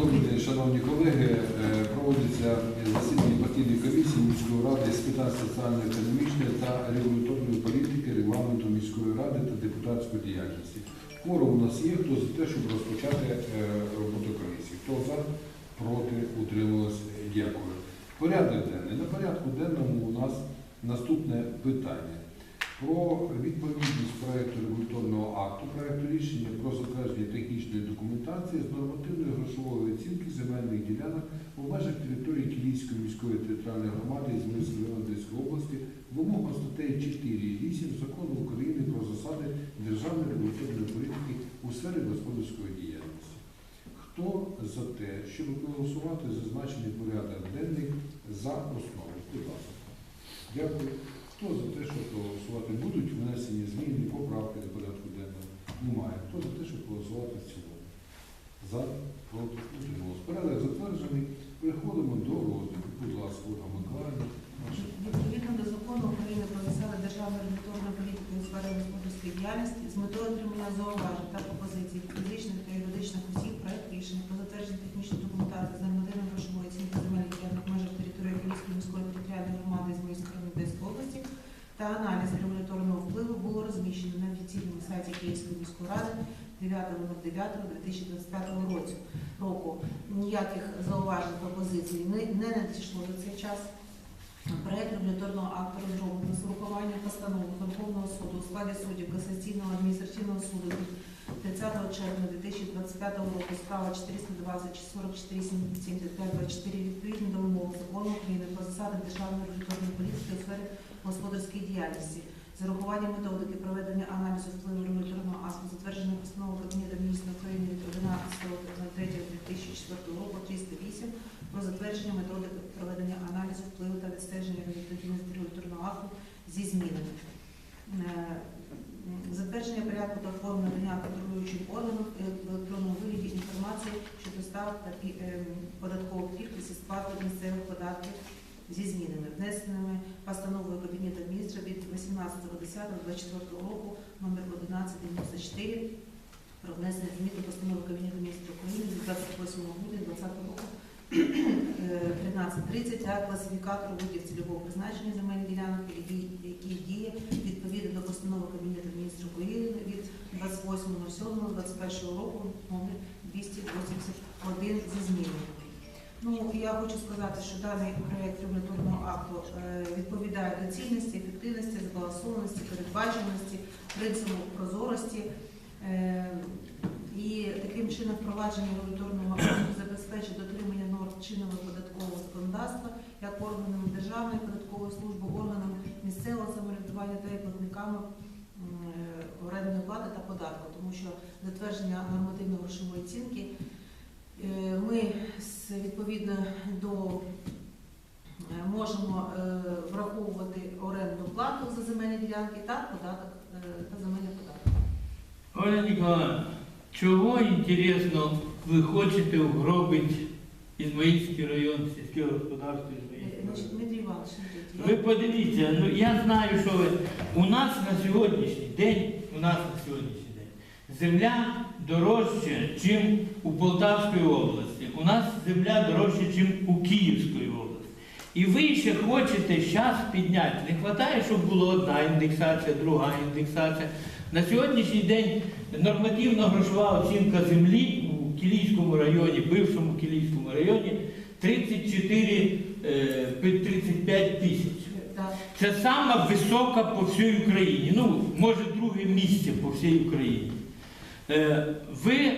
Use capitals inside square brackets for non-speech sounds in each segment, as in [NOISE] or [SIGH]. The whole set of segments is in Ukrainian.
Добрий день, шановні колеги. Е, Проводиться засідання постійної комісії міської ради з питань соціально-економічної та регуляторної політики, регламенту міської ради та депутатської діяльності. Форум у нас є, хто за те, щоб розпочати е, роботу комісії. Хто за, проти, утрималось, дякую. Порядок денний. На порядку денному у нас наступне питання про відповідність проекту регуляторного акту, проекту рішення про затвердження технічної документації з нормативної грошової оцінки земельних ділянок у межах території Київської міської територіальної громади із Мирської області вимогам статей 4 і 8 закону України про засади державної регуляторної політики у сфері господарської діяльності. Хто за те, щоб проголосувати зазначений порядок денний за основу? Будь ласка. Дякую. Хто за те, що проголосувати? Будуть внесені зміни, поправки до порядку денного? Немає. Хто за те, щоб проголосувати в цілому? За, проти, утрималось. Порядок затверджений. Переходимо до розгляду. Будь ласка, Ольга Миколаївна. Ваша. Відповідно до закону України про засади державної регуляторної політики у сфері господарської діяльності з метою отримання зауважень та пропозицій фізичних та юридичних осіб проект рішення про затвердження технічної документації з нормативно грошової оцінки земельних ділянок в межах території Київської міської територіальної громади з Мирської Одеської області та аналіз регуляторного впливу було розміщено на офіційному сайті Київської міської ради 9.09.2025 році року. Ніяких зауважень пропозицій не, не надійшло за цей час. Проект регуляторного акту розроблено з урахуванням постанови Верховного суду у складі суддів Касаційного адміністративного суду 30 червня 2025 року справа 420 44 75 24 відповідно до вимог закону України про засади державної регуляторної політики у сфері господарської діяльності з урахуванням методики проведення аналізу впливу регуляторного акту, затвердженого постановою Кабінету міністрів України від 11.03.2004 року 308 про затвердження методики проведення аналізу впливу та відстеження результативності регуляторного акту зі змінами. Е, Затвердження порядку та форм надання контролюючим органам в електронному вигляді інформації щодо ставок та ем, податкових пільг і сплати місцевих податків зі змінами, внесеними постановою Кабінету міністрів від 18.10.24 року номер 1194 про внесення змін до постанови Кабінету міністрів України від 28 грудня 2020 року е, 13.30 та класифікатор видів цільового призначення земельних ділянок, який, діє відповідно до постанови Кабінету міністрів України від 28.07.21 року номер 281 зі змінами. Ну, я хочу сказати, що даний проєкт регуляторного акту е, відповідає доцільності, ефективності, збалансованості, передбаченості, принципу прозорості. Е, І таким чином впровадження регуляторного акту забезпечить дотримання норм чинного податкового законодавства як органами Державної податкової служби, органами місцевого самоврядування та платниками е, орендної плати та податку, тому що затвердження нормативно-грошової оцінки ми відповідно до е, можемо е, враховувати орендну плату за земельні ділянки та податок е, та земельний податок. Оля Ніколаївна, чого інтересно ви хочете угробити Ізмаїльський район сільське господарство Е, Ізмаїльського Ви подивіться, ну я знаю, що ви. У нас на сьогоднішній день, у нас на сьогоднішній день, земля дорожча, ніж у Полтавській області. У нас земля дорожча, ніж у Київській області. І ви ще хочете зараз підняти. Не вистачає, щоб була одна індексація, друга індексація. На сьогоднішній день нормативна грошова оцінка землі у Кілійському районі, бившому Кілійському районі 34, е, 35 тисяч. Це сама висока по всій Україні. Ну, може, друге місце по всій Україні. Е, ви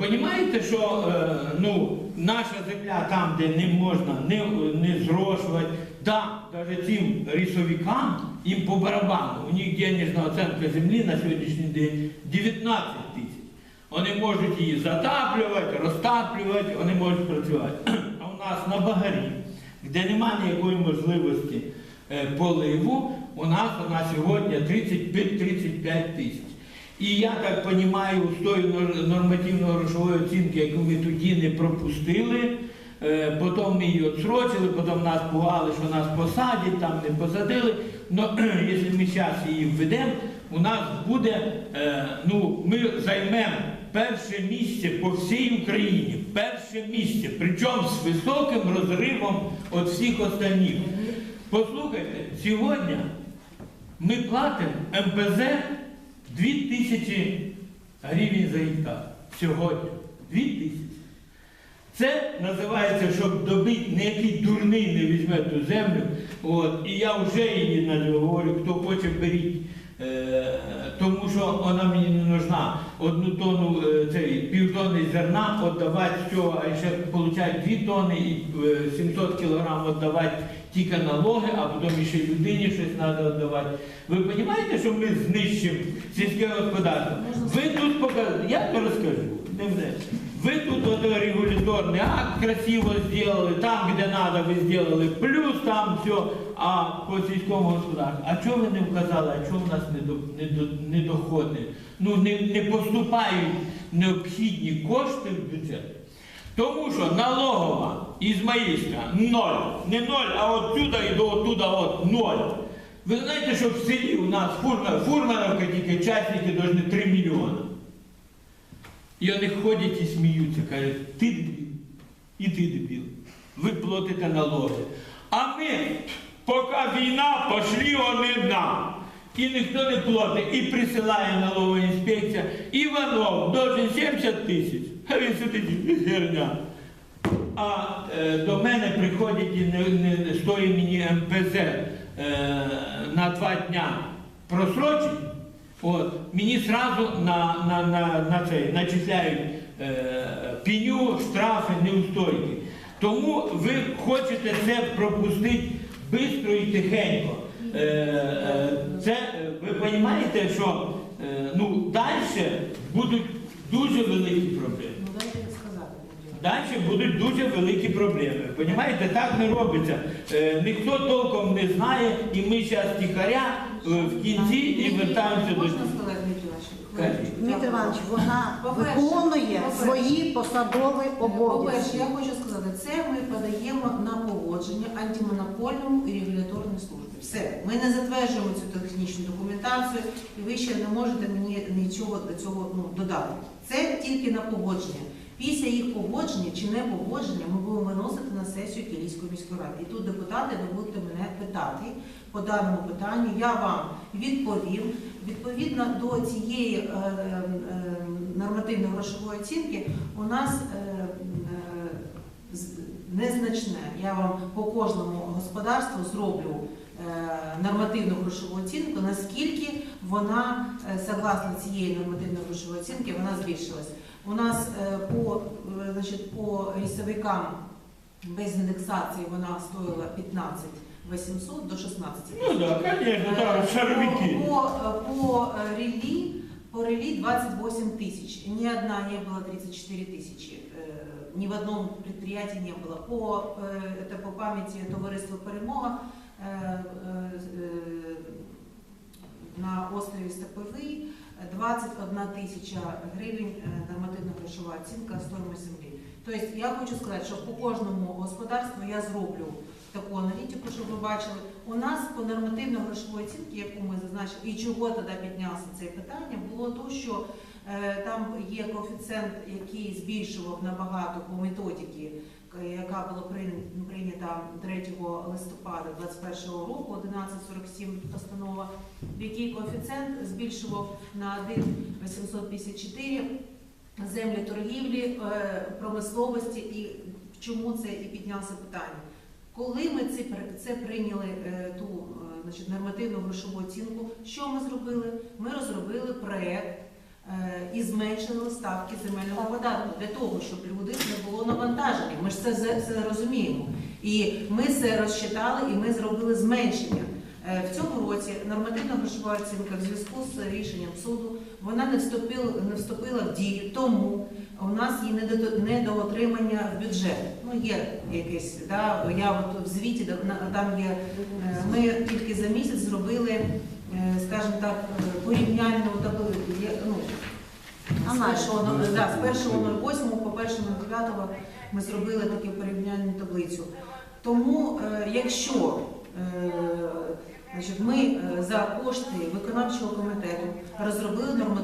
розумієте, що е, ну, наша земля там, де не можна не, не зрошувати, да, навіть цим рисовикам, їм по барабану, у них денежна оцінка землі на сьогоднішній день 19 тисяч. Вони можуть її затаплювати, розтаплювати, вони можуть працювати. [CLEARS THROAT] А у нас на багарі, де немає ніякої можливості е, поливу, у нас на сьогодні 35 тисяч. І я так розумію, з тої нор- нормативно-грошової оцінки, яку ми тоді не пропустили, е, потім ми її відсрочили, потім нас пугали, що нас посадять, там не посадили. Но [CLEARS THROAT] якщо ми зараз її введемо, у нас буде, е, ну, ми займемо перше місце по всій Україні. Перше місце. Причому з високим розривом від всіх остальних. Послухайте, сьогодні ми платимо МПЗ 2000 гривень за гектар. Сьогодні. 2000. Це називається, щоб добити, ніякий дурний не візьме ту землю. От, і я вже її говорю, хто хоче беріть. Е, тому що вона мені не нужна. Одну тонну е, цей, півтонни зерна віддавати всього, а ще получають дві тонни і е, 700 кілограм віддавати тільки налоги, а потім ще людині щось треба віддавати. Ви розумієте, що ми знищимо сільське господарство? Ви тут показали, я то розкажу. Не мене. Ви тут вот регуляторний акт красиво сделали, там, где надо, ви сделали, плюс там все, а по сільському господарству. А чого ви не вказали, а чого в нас не, до, не, до, не доходить? Ну, не, не поступають необхідні кошти в бюджет. Тому що налогова Ізмаїльська ноль. Не ноль, а от сюди і до отуда от ноль. Ви знаєте, що в селі у нас фурмановка тільки частники повинні 3 мільйони. І вони ходять і сміються, кажуть, ти дебіл, і ти дебіл. Ви платите налоги. А ми, поки війна, пошли вони нам. І ніхто не платить, і присилає налогова інспекція. Іванов должен 70 тисяч. А він сидить герня. А е, до мене приходять і не, не стоїть мені МПЗ е, на два дня просрочить. От, мені сразу на, на, на, на це начисляють е, пеню, штрафи, неустойки. Тому ви хочете це пропустити швидко і тихенько. Е, е, це, ви розумієте, що е, ну, далі будуть дуже великі проблеми. Ну. Далі будуть дуже великі проблеми. Понімаєте, так не робиться. Е, ніхто толком не знає, і ми зараз тихаря в кінці і вертаємося до. Можна сказати, Дмитро Іванович? Кажіть. Дмитро Іванович, вона По-перше, виконує по-перше. свої посадові По-перше, обов'язки. я хочу сказати, це ми подаємо на погодження антимонопольному і регуляторній службі. Все, ми не затверджуємо цю технічну документацію, і ви ще не можете мені нічого до цього ну, додати. Це тільки на погодження. Після їх погодження чи не погодження ми будемо виносити на сесію Київської міської ради. І тут депутати ви будете мене питати по даному питанню. Я вам відповім. Відповідно до цієї е, е, нормативно-грошової оцінки у нас е, е, незначне. Я вам по кожному господарству зроблю е, нормативну грошову оцінку, наскільки вона, е, согласно цієї нормативно-грошової оцінки, вона збільшилась. У нас е, по, е, значить, по лісовикам без індексації вона стоїла 15 800 до 16 Ну так, да, звісно, так, шаровики. по, по, по э, релі, по релі 28 тысяч. Ни одна не было 34 тысячи. Э, Ни в одном предприятии не было. По, э, это по памяти товариства Перемога э, э, э, на острові Степовий 21 тисяча гривень е, нормативно-грошова оцінка стоїмості землі. Тобто я хочу сказати, що по кожному господарству я зроблю таку аналітику, щоб ви бачили. У нас по нормативно-грошовій оцінці, яку ми зазначили, і чого тоді піднявся це питання, було то, що е, там є коефіцієнт, який збільшував набагато по методиці, к- яка була прийнята 3 листопада 2021 року, 1147 постанова, який коефіцієнт збільшував на 1,854 землі торгівлі, е, промисловості і чому це і піднявся питання. Коли ми це, при- це прийняли е, ту е, значить, нормативну грошову оцінку, що ми зробили? Ми розробили проєкт е, і зменшили ставки земельного податку для того, щоб люди не було навантажені. Ми ж це, це, розуміємо. І ми це розчитали, і ми зробили зменшення. Е, В цьому році нормативна грошова оцінка в зв'язку з рішенням суду вона не вступила, не вступила в дію, тому у нас є недо- недоотримання в бюджет. Ну є якесь, да, я от в звіті там є. е, Ми тільки за місяць зробили, е, скажімо так, е, порівняльну таблицю. Є, Ну, з Аналіз. першого ну, да, 1.08 по 1.09 ми зробили таку порівняльну таблицю. Тому, е, якщо е, значить, ми е, за кошти виконавчого комітету розробили нормативну